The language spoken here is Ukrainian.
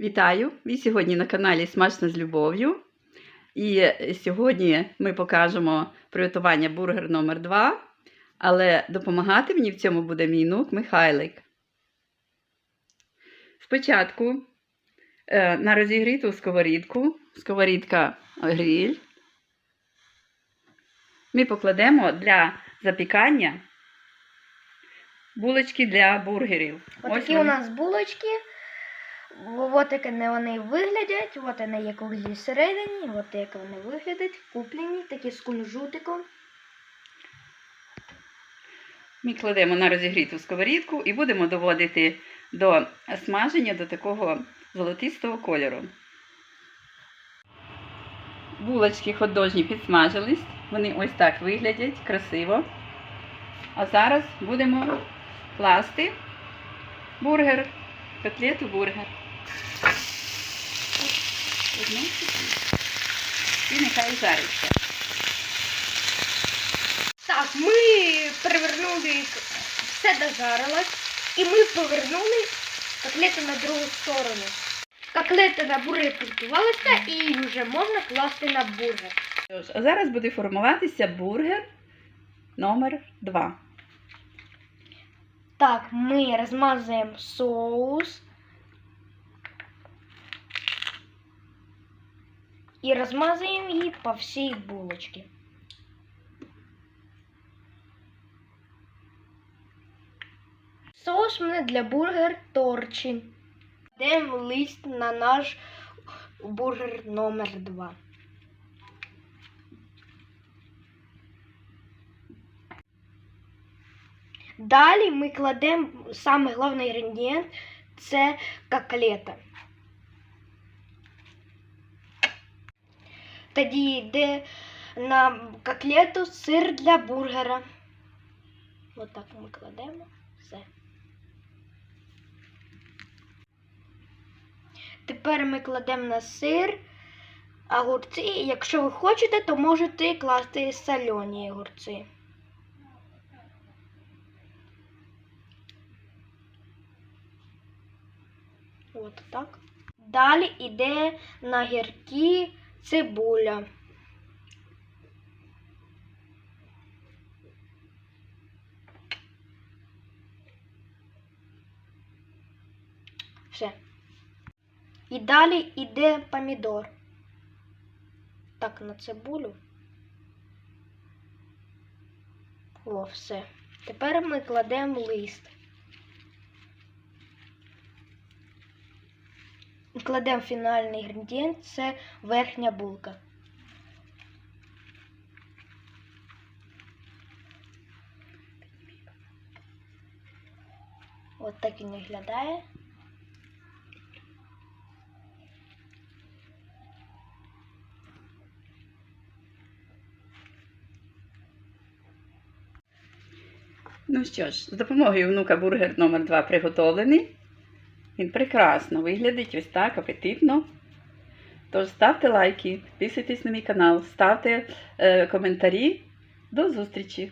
Вітаю! Ви сьогодні на каналі Смачно з любов'ю. І сьогодні ми покажемо приготування бургер номер 2 але допомагати мені в цьому буде мій внук Михайлик. Спочатку е, на розігріту сковорідку, сковорідка гриль, ми покладемо для запікання булочки для бургерів. Отакі у нас булочки. От як вони виглядять, от вони є круглі всередині, от як вони виглядають, куплені, такі з кунжутиком. Ми кладемо на розігріту сковорідку і будемо доводити до смаження до такого золотистого кольору. Булочки ходожні підсмажились, вони ось так виглядять красиво. А зараз будемо класти бургер, котлету бургер. Одну. І нехай жариться. Так, ми перевернули, все дожарилось, і ми повернули котлети на другу сторону. Котлети на бургер підготувалися і вже можна класти на бургер. Тож, а зараз буде формуватися бургер номер 2. Так, ми розмазуємо соус. І розмазуємо її по всій булочці. Соус у мене для бургер торчин. Йдемо лист на наш бургер номер 2. Далі ми кладемо самий головний інгредієнт це коклета. Тоді йде на коклету сир для бургера. Отак ми кладемо все. Тепер ми кладемо на сир огурці. Якщо ви хочете, то можете класти солені огурці. От так. Далі йде на гіркі цибуля. Все. І далі йде помідор. Так, на цибулю. О, все. Тепер ми кладемо лист. І Кладемо фінальний інгредієнт, це верхня булка. От так він виглядає. Ну що ж, з допомогою внука бургер номер 2 приготовлений. Він прекрасно виглядить ось так апетитно. Тож ставте лайки, підписуйтесь на мій канал, ставте е, коментарі. До зустрічі!